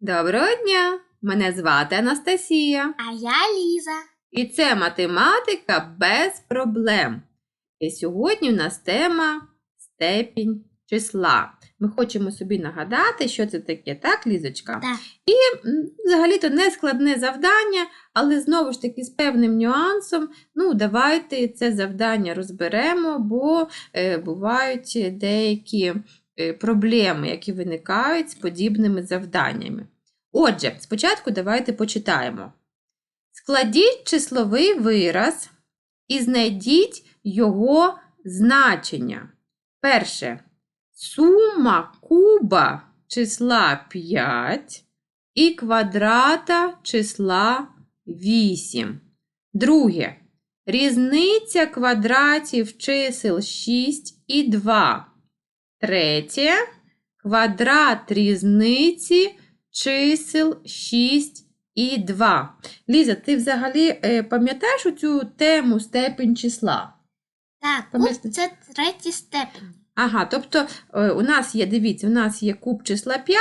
Доброго дня! Мене звати Анастасія. А я Ліза. І це математика без проблем. І сьогодні у нас тема степінь числа. Ми хочемо собі нагадати, що це таке, так, Лізочка? Так. М, Взагалі-то не складне завдання, але знову ж таки з певним нюансом. Ну, давайте це завдання розберемо, бо е, бувають деякі проблеми, які виникають з подібними завданнями. Отже, спочатку давайте почитаємо. Складіть числовий вираз і знайдіть його значення. Перше. Сума куба числа 5 і квадрата числа 8. Друге. Різниця квадратів чисел 6 і 2. Третє. Квадрат різниці чисел 6 і 2. Ліза, ти взагалі е, пам'ятаєш цю тему степень числа? Так, Пам'ят... це третій степень. Ага, тобто е, у нас є, дивіться, у нас є куб числа 5.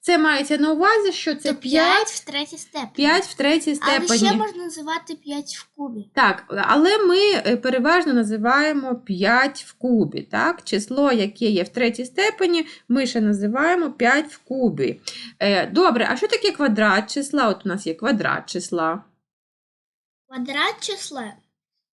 Це мається на увазі, що це Це 5, 5 в третій степені. 5 в третій Але степені. ще можна називати 5 в кубі. Так, але ми е, переважно називаємо 5 в кубі. Так? Число, яке є в третій степені, ми ще називаємо 5 в кубі. Е, Добре, а що таке квадрат числа? От у нас є квадрат числа. Квадрат числа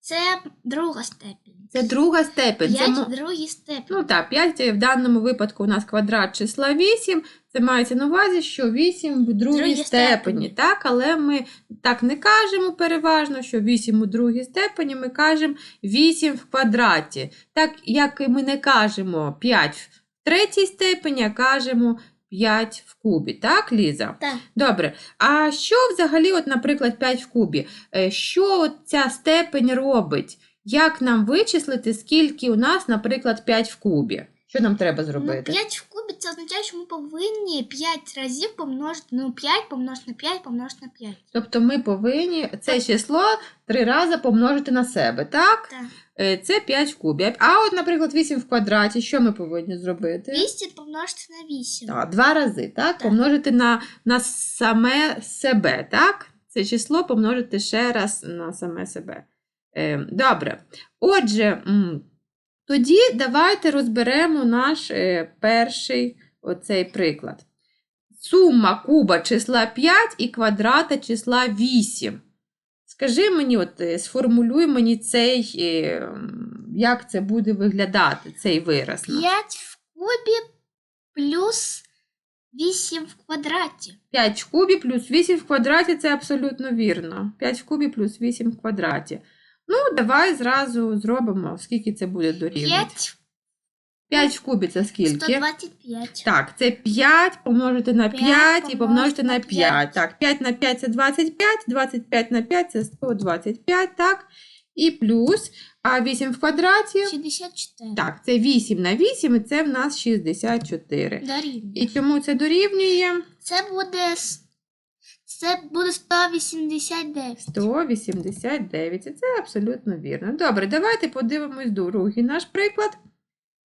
це друга степень. Це друга степень. Це 5 мо- в другій степені. Ну так, 5 в даному випадку у нас квадрат числа 8. Це мається на увазі, що 8 в другій Другій степені. степені. Так, але ми так не кажемо переважно, що 8 у другій степені, ми кажемо 8 в квадраті. Так як і ми не кажемо 5 в третій степені, а кажемо 5 в кубі. Так, Ліза? Так. Добре. А що взагалі, от, наприклад, 5 в кубі? Е, Що от ця степень робить? Як нам вичислити, скільки у нас, наприклад, 5 в кубі? Що нам треба Ну, зробити? 5 в кубі це означає, що ми повинні 5 разів помножити, ну 5 помножити на 5 помножити на 5. Тобто ми повинні це число три рази помножити на себе, так? Так. Е, Це 5 в кубі. А от, наприклад, 8 в квадраті, що ми повинні зробити? 200 помножити на 8. Так, два рази, так? Помножити на, на саме себе, так? Це число помножити ще раз на саме себе. Е, добре. Отже, м, тоді давайте розберемо наш е, перший оцей приклад. Сума куба числа 5 і квадрата числа 8. Скажи мені, от, е, сформулюй мені цей, е, як це буде виглядати, цей вираз. 5 в кубі плюс 8 в квадраті. 5 в кубі плюс 8 в квадраті це абсолютно вірно. 5 в кубі плюс 8 в квадраті. Ну, давай зразу зробимо, скільки це буде дорівнювати. 5 5 в кубі це скільки? 125. Так, це 5 помножити на 5, 5 і помножити на 5. 5. Так, 5 на 5 це 25, 25 на 5 це 125, так? І плюс, а 8 в квадраті, 64. так, це 8 на 8, і це в нас 64. Дорівнює. І чому це дорівнює? Це буде с- це буде 189. 189. І це абсолютно вірно. Добре, давайте подивимось другий наш приклад.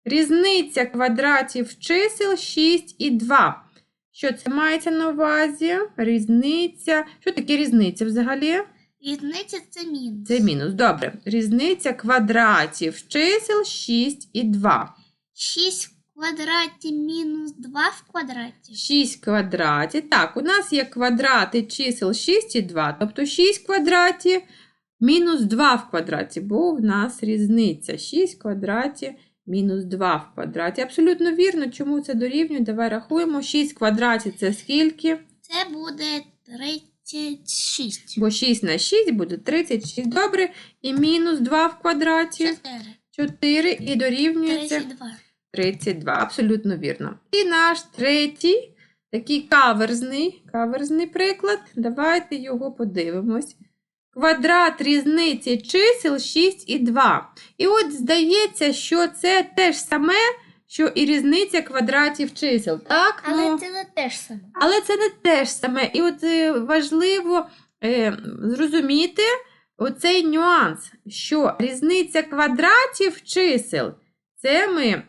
Різниця квадратів чисел 6 і 2. Що це мається на увазі? Різниця. Що таке різниця взагалі? Різниця це мінус. Це мінус. Добре. Різниця квадратів чисел 6 і 2. 6 в квадраті мінус 2 в квадраті. 6 квадратів. Так, у нас є квадрати чисел 6 і 2, тобто 6 квадратів мінус 2 в квадраті, бо в нас різниця 6 квадратів мінус 2 в квадраті. Абсолютно вірно, чому це дорівнює? Давай рахуємо. 6 квадратів це скільки? Це буде 36. Бо 6 на 6 буде 36. Добре. І мінус 2 в квадраті 4. 4 і дорівнюється 32. 32, абсолютно вірно. І наш третій, такий каверзний, каверзний приклад. Давайте його подивимось. Квадрат різниці чисел 6 і 2. І от здається, що це те ж саме, що і різниця квадратів чисел. Так? Але Ну, це не те ж саме. але це не те ж саме. І от е, важливо е, зрозуміти оцей нюанс, що різниця квадратів чисел це ми,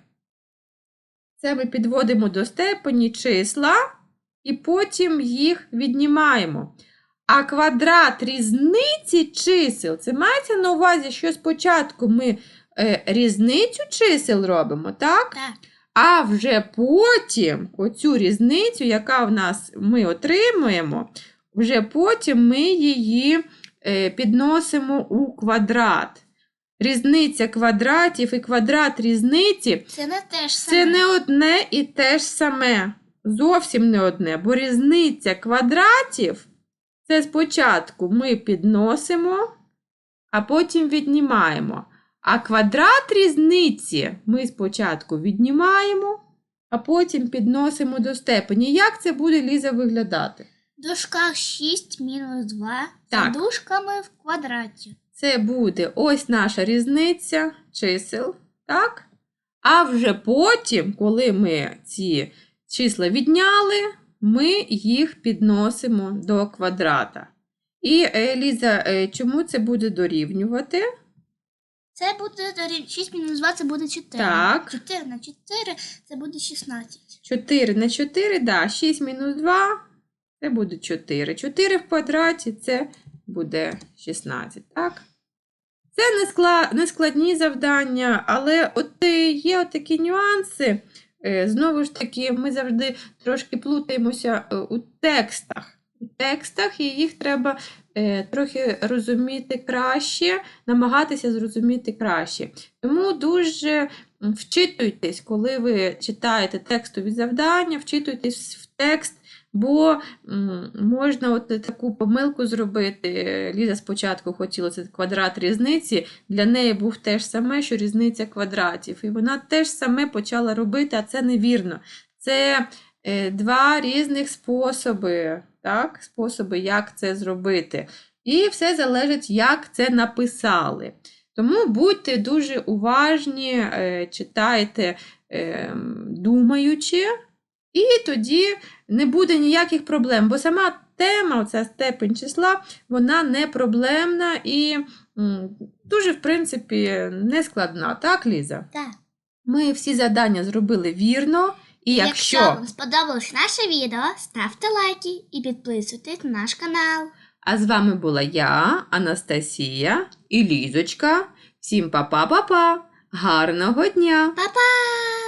це ми підводимо до степені числа і потім їх віднімаємо. А квадрат різниці чисел, це мається на увазі, що спочатку ми е, різницю чисел робимо, так? Так. А вже потім оцю різницю, яка в нас ми отримуємо, вже потім ми її е, підносимо у квадрат. Різниця квадратів і квадрат різниці Це не те ж це не одне і те ж саме. Зовсім не одне, бо різниця квадратів це спочатку ми підносимо, а потім віднімаємо. А квадрат різниці ми спочатку віднімаємо, а потім підносимо до степені. Як це буде Ліза виглядати? В дужках 6 мінус 2 Так. за дужками в квадраті. Це буде ось наша різниця чисел, так? А вже потім, коли ми ці числа відняли, ми їх підносимо до квадрата. І, е, Ліза, е, чому це буде дорівнювати? Це буде дорів- 6 мінус 2 це буде 4. Так. 4 на 4 це буде 16. 4 на 4, да, 6 мінус 2 це буде 4. 4 в квадраті це буде 16, так? Це не, складні завдання, але от е, є от такі нюанси. Е, Знову ж таки, ми завжди трошки плутаємося е, у текстах. У текстах і їх треба трохи розуміти краще, намагатися зрозуміти краще. Тому дуже вчитуйтесь, коли ви читаєте текстові завдання, вчитуйтесь в текст, бо можна от таку помилку зробити. Ліза спочатку хотіла це квадрат різниці, для неї був те ж саме, що різниця квадратів. І вона теж саме почала робити, а це невірно. Це е, два різних способи, так? способи, як це зробити. І все залежить, як це написали. Тому будьте дуже уважні, е, читайте е, думаючи, і тоді не буде ніяких проблем, бо сама тема, оця степень числа, вона не проблемна і дуже, в принципі, не складна, так, Ліза? Так. Ми всі завдання зробили вірно, і якщо, Якщо вам сподобалось наше відео, ставте лайки і підписуйтесь на наш канал. а з вами була я, Анастасія і Лізочка. Всім па-па-па-па! Гарного дня! Па-па!